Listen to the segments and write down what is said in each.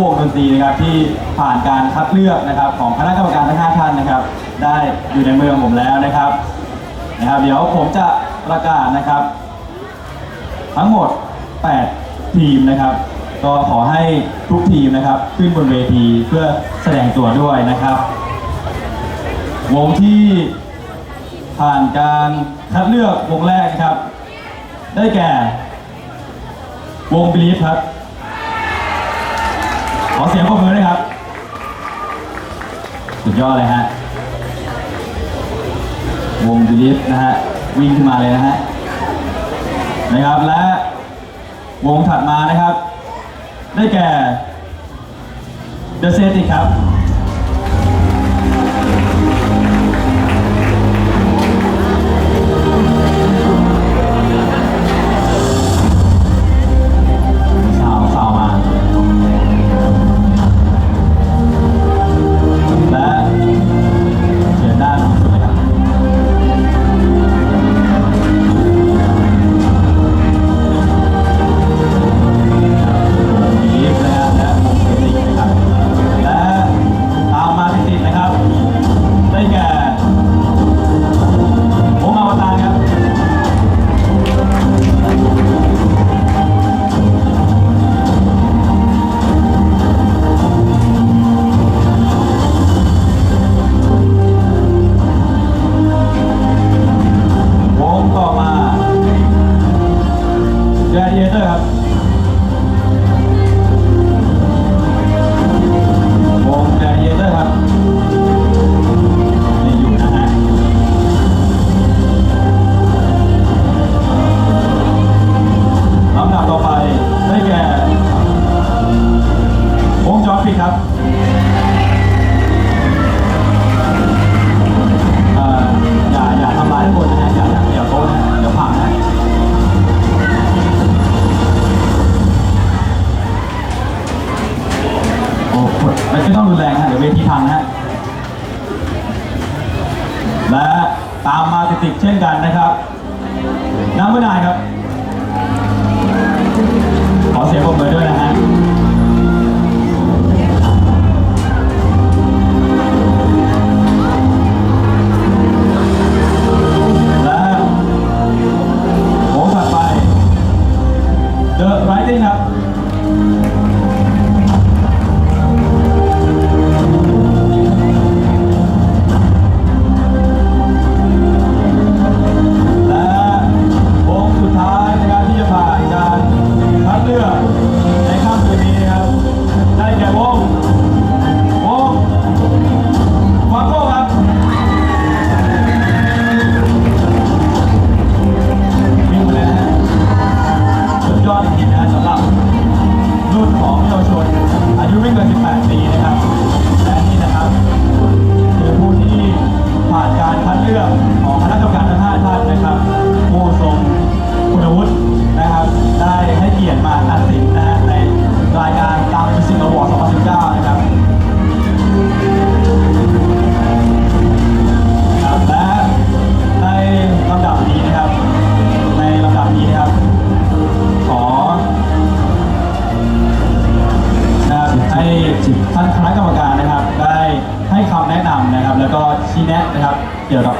วงดนตรีนะครับที่ผ่านการคัดเลือกนะครับ ของคณะกรรมการทั้งห้าท่านนะครับ ได้อยู่ในมือของผมแล้วนะครับนะครับ เดี๋ยวผมจะประกาศนะครับ ทั้งหมด 8 ทีมนะครับ ก็ขอให้ทุกทีมนะครับ ขึ้นบนเวทีเพื่อแสดงตัวด้วยนะครับวงที่ผ่านการคัดเลือกวงแรกนะครับ ได้แก่ วงบลีฟครับ ขอเสียงปรบมือด้วยครับ สุดยอดเลยฮะ วงบลีฟนะฮะ วิ่งขึ้นมาเลยนะฮะ นะครับ และวงถัดมานะครับ ได้แก่ The s e t i c ครับ Gladiator ครับ เช่นกันนะครับน้ำเมื่อนายครับ ขอเสียงปรบมือด้วยนะฮะและโหถัดไป The Riding ค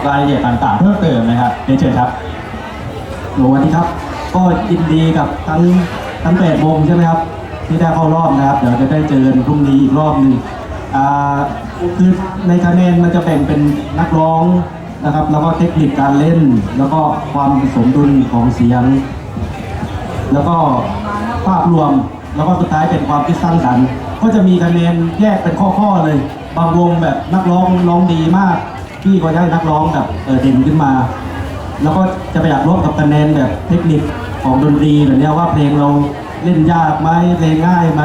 รายละเอียดต่างๆ เพิ่มเติมนะครับเรียนเชิญครับสวัสดีครับ ก็ยินดีกับทั้งทั้งแปดวงใช่ไหมครับ ที่ได้เข้ารอบนะครับ เดี๋ยวจะได้เจอกันพรุ่งนี้อีกรอบหนึ่งอ่าคือในคะแนนมันจะแบ่งเป็นนักร้องนะครับ แล้วก็เทคนิคการเล่น แล้วก็ความสมดุลของเสียง แล้วก็ภาพรวมแล้วก็สุดท้ายเป็นความคิดสร้างสรรค์ ก็จะมีคะแนนแยกเป็นข้อๆเลย บางวงแบบนักร้องร้องดีมาก พี่ก็ได้นักร้องแบบเออเด่นขึ้นมา แล้วก็จะไปอยากลบกับคะแนนแบบเทคนิคของดนตรีแบบนี้ว่าเพลงเราเล่นยากไหมเพลงง่ายไหม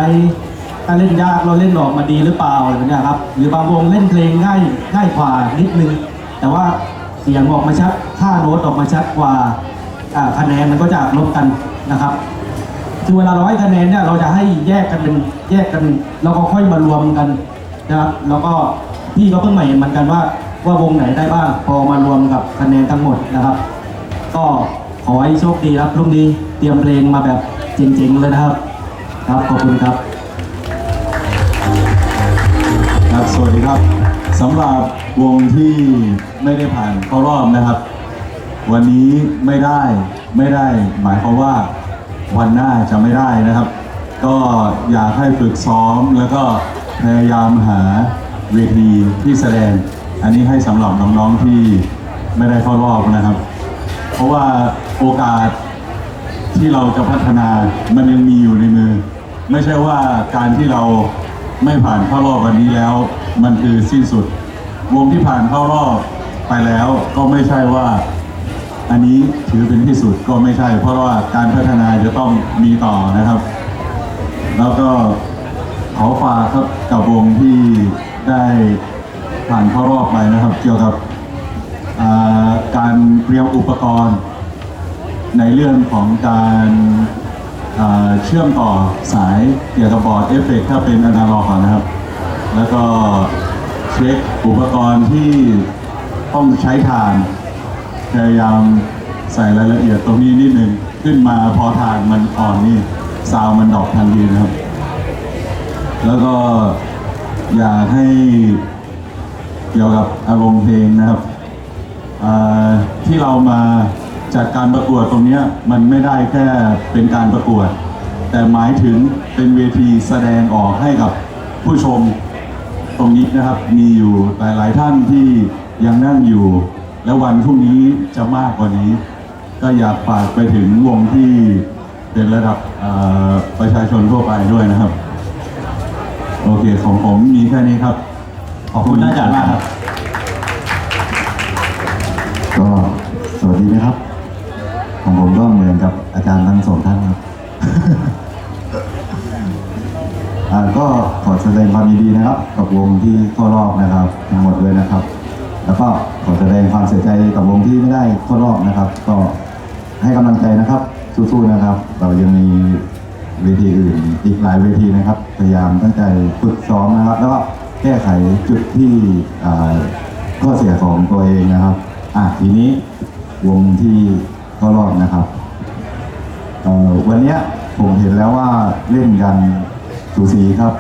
ถ้าเล่นยากเราเล่นออกมาดีหรือเปล่าอะไรแบบเนี้ยครับหรือบางวงเล่นเพลงง่ายง่ายกว่านิดนึง แต่ว่าเสียงออกมาชัดท่าโน้ตออกมาชัดกว่าอ่าคะแนนมันก็จะลบกันนะครับคือเวลาเราให้คะแนนเนี่ยเราจะให้แยกกันเป็นแยกกันแล้วก็ค่อยมารวมกันนะครับแล้วก็พี่ก็เพิ่งใหม่เหมือนกันว่า ว่าวงไหนได้บ้างพอมารวมกับคะแนนทั้งหมดนะครับ ก็ขอให้โชคดีครับพรุ่งนี้เตรียมเพลงมาแบบเจ๋งๆเลยนะครับ ครับขอบคุณครับครับสวัสดีครับสำหรับวงที่ไม่ได้ผ่านเข้ารอบนะครับ วันนี้ไม่ได้ไม่ได้ หมายความว่าวันหน้าจะไม่ได้นะครับ ก็อยากให้ฝึกซ้อมแล้วก็พยายามหาเวทีที่แสดง อันนี้ให้สำหรับน้องๆที่ไม่ได้เข้ารอบนะครับ เพราะว่าโอกาสที่เราจะพัฒนามันยังมีอยู่ในมือ ไม่ใช่ว่าการที่เราไม่ผ่านเข้ารอบวันนี้แล้ว มันคือสิ้นสุด วงที่ผ่านเข้ารอบไปแล้วก็ไม่ใช่ว่าอันนี้ถือเป็นที่สุดก็ไม่ใช่ เพราะว่าการพัฒนาจะต้องมีต่อนะครับ แล้วก็ขอฝากครับกับวงที่ได้ ผ่านเข้ารอบไปนะครับ เกี่ยวกับการเตรียมอุปกรณ์ ในเรื่องของการเชื่อมต่อสายเกี่ยวกับบอร์ดเอฟเฟกถ้าเป็นอนาล็อกอะนะครับ แล้วก็เช็คอุปกรณ์ที่ต้องใช้ทานพยายามใส่รายละเอียดตรงนี้นิดนึงขึ้นมาพอทานมันอ่อนนี่ซาวมันดอกทันทีนะครับ แล้วก็อยากให้ เกี่ยวกับอารมณ์เพลงนะครับที่เรามาจัดการประกวดตรงนี้มันไม่ได้แค่เป็นการประกวด แต่หมายถึงเป็นเวทีแสดงออกให้กับผู้ชมตรงนี้นะครับมีอยู่หลาย ๆ ท่านที่ยังนั่งอยู่ และวันพรุ่งนี้จะมากกว่านี้ ก็อยากฝากไปถึงวงที่เป็นระดับประชาชนทั่วไปด้วยนะครับ โอเคของผมมีแค่นี้ครับ ขอบคุณอาจารย์มากครับก็สวัสดีนะครับ ของผมก็เหมือนกับอาจารย์ทั้งสองท่านครับอ่าก็ขอแสดงความยินดีนะครับ กับวงที่เข้ารอบนะครับทั้งหมดเลยนะครับ แล้วก็ขอแสดงความเสียใจกับวงที่ไม่ได้เข้ารอบนะครับ ก็ให้กำลังใจนะครับสู้ๆนะครับ เรายังมีเวทีอื่นอีกหลายเวทีนะครับ พยายามตั้งใจฝึกซ้อมนะครับ แล้วก็ แก้ไขจุดที่ข้อเสียของตัวเองนะครับอะทีนี้วงที่เขารอบนะครับวันนี้ผมเห็นแล้วว่าเล่นกันสูสีครับ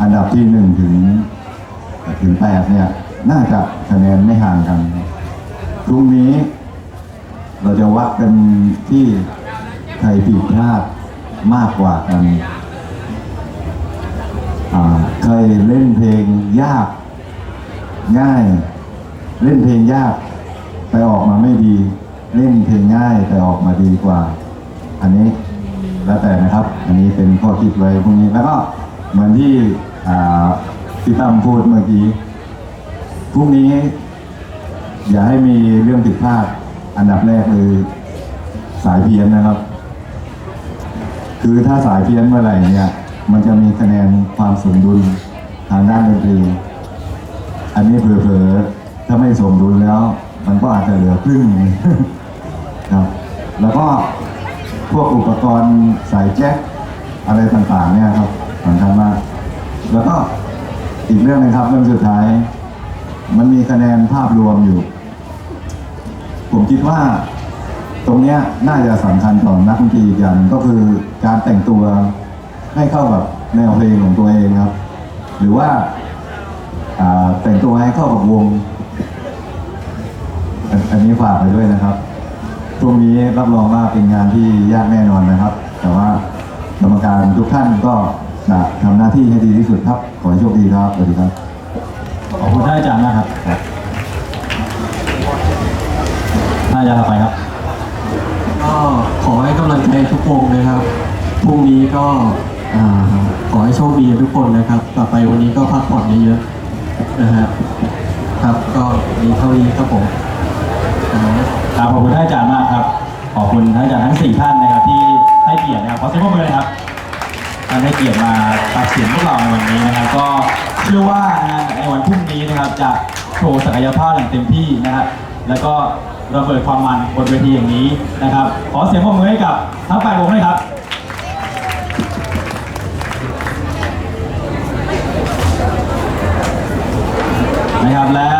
อันดับที่หนึ่งถึงถึงแปดเนี่ยน่าจะคะแนนไม่ห่างกันพรุ่งนี้ เราจะวัดกันที่ใครผิดพลาดมากกว่ากัน เคยเล่นเพลงยาก ง่าย เล่นเพลงยากแต่ออกมาไม่ดี เล่นเพลงง่ายแต่ออกมาดีกว่า อันนี้แล้วแต่นะครับ อันนี้เป็นข้อคิดไว้พวกนี้แล้วก็เหมือนที่พี่ตั้มพูดเมื่อกี้พรุ่งนี้ อย่าให้มีเรื่องผิดพลาดอันดับแรกคือสายเพี้ยนนะครับ คือถ้าสายเพี้ยนเมื่อไหร่เนี่ย มันจะมีคะแนนความสมดุลทางด้านดนตรี อันนี้เผลอๆถ้าไม่สมดุลแล้ว มันก็อาจจะเหลือครึ่งครับแล้วก็พวกอุปกรณ์สายแจ็คอะไรต่างๆเนี่ยครับสำคัญมากแล้วก็อีกเรื่องหนึงครับเรื่องสุดท้าย มันมีคะแนนภาพรวมอยู่ ผมคิดว่าตรงเนี้ยน่าจะสำคัญต่อนักดนตรีอีกอย่างก็คือการแต่งตัว ให้เข้ากับแนวเพลงของตัวเองครับ หรือว่าอ่าแต่งตัวให้เข้ากับวงอันอันนี้ฝากไปด้วยนะครับช่วงนี้รับรองว่าเป็นงานที่ยากแน่นอนนะครับ แต่ว่ากรรมการทุกท่านก็จะทำหน้าที่ให้ดีที่สุดครับ ขอให้โชคดีครับสวัสดีครับขอบคุณท่านอาจารย์มากครับท่านอาจารย์ต่อไปครับก็ขอให้กำลังใจทุกวงนะครับพรุ่งนี้ก็อ่า ขอให้โชคดีทุกคนนะครับ ต่อไปวันนี้ก็พักผ่อนเยอะๆนะฮะครับก็มีเท่านี้ครับผมครับขอบคุณท่านอาจารย์มากครับ ขอบคุณท่านอาจารย์ทั้งสี่ท่านนะครับที่ให้เกียรตินะครับขอเสียงปรบมือเลยครับท่านให้เกียรติมาตัดสินพวกเราในวันนี้นะครับ ก็เชื่อว่าในวันพรุ่งนี้นะครับจะโชว์ศักยภาพอย่างเต็มที่นะครับแล้วก็ระเบิดความมันบนเวทีอย่างนี้นะครับ ขอเสียงปรบมือให้กับทั้งแปดวงด้วยครับ นะครับและ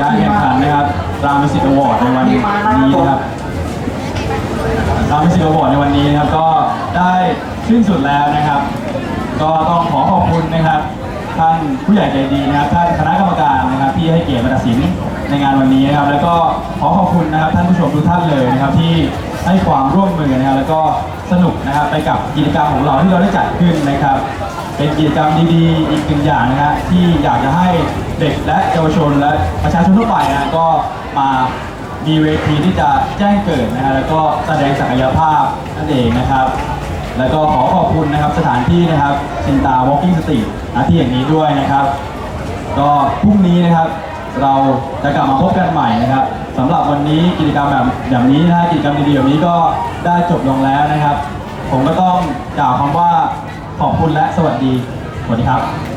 การแข่งขันนะครับรามมิสิกอวอร์ดในวันนี้นะครับรามมิสิกอวอร์ดในวันนี้นะครับก็ได้สิ้นสุดแล้วนะครับ ก็ต้องขอขอบคุณนะครับ ท่านผู้ใหญ่ใจดีนะครับท่านคณะกรรมการนะครับ ที่ให้เกียรติมาตัดสินในงานวันนี้นะครับ แล้วก็ขอขอบคุณนะครับท่านผู้ชมทุกท่านเลยนะครับที่ ให้ความร่วมมือนะครับแล้วก็สนุกนะครับไปกับกิจกรรมของเราที่เราได้จัดขึ้นนะครับ เป็นกิจกรรมดีๆ อีกหนึ่งอย่างนะฮะที่อยากจะให้เด็กและเยาวชนและประชาชนทั่วไปนะก็มามีเวทีที่จะแจ้งเกิดนะฮะแล้วก็แสดงศักยภาพนั่นเองนะครับ แล้วก็ขอขอบคุณนะครับสถานที่นะครับชินตา Walking Street ที่อย่างนี้ด้วยนะครับ ก็พรุ่งนี้นะครับ เราจะกลับมาพบกันใหม่นะครับสำหรับวันนี้กิจกรรมแบบอย่างนี้นะฮะกิจกรรมดีๆแบบนี้ก็ได้จบลงแล้วนะครับ ผมก็ต้องกล่าวคำว่าขอบคุณและสวัสดีสวัสดีครับ